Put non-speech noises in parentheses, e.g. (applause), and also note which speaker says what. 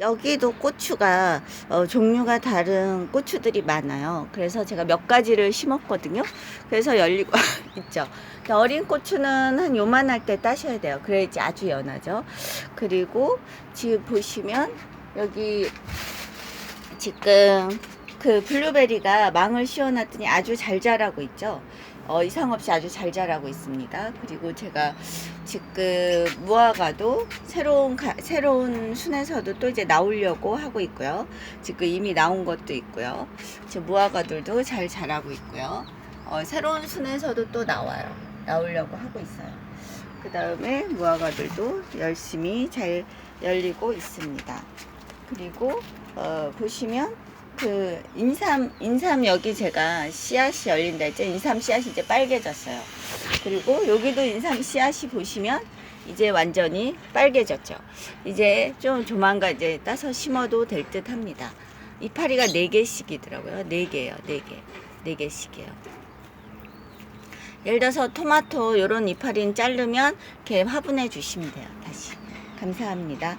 Speaker 1: 여기도 고추가 어, 종류가 다른 고추들이 많아요. 그래서 제가 몇 가지를 심었거든요. 그래서 열리고 (laughs) 있죠. 어린 고추는 한 요만할 때 따셔야 돼요. 그래야지 아주 연하죠. 그리고 지금 보시면 여기 지금 그 블루베리가 망을 씌워놨더니 아주 잘 자라고 있죠. 어, 이상 없이 아주 잘 자라고 있습니다. 그리고 제가 지금 무화과도 새로운 가- 새로운 순에서도 또 이제 나오려고 하고 있고요. 지금 이미 나온 것도 있고요. 지금 무화과들도 잘 자라고 있고요. 어, 새로운 순에서도 또 나와요. 나오려고 하고 있어요. 그 다음에 무화과들도 열심히 잘 열리고 있습니다. 그리고 어, 보시면 그 인삼 인삼 여기 제가 씨앗이 열린다 했죠. 인삼 씨앗이 이제 빨개졌어요. 그리고 여기도 인삼 씨앗이 보시면 이제 완전히 빨개졌죠. 이제 좀 조만간 이제 따서 심어도 될 듯 합니다. 이파리가 네개씩이더라고요 네개요네개네개씩이에요 예를 들어서 토마토 요런 이파리는 자르면 이렇게 화분해 주시면 돼요. 다시. 감사합니다.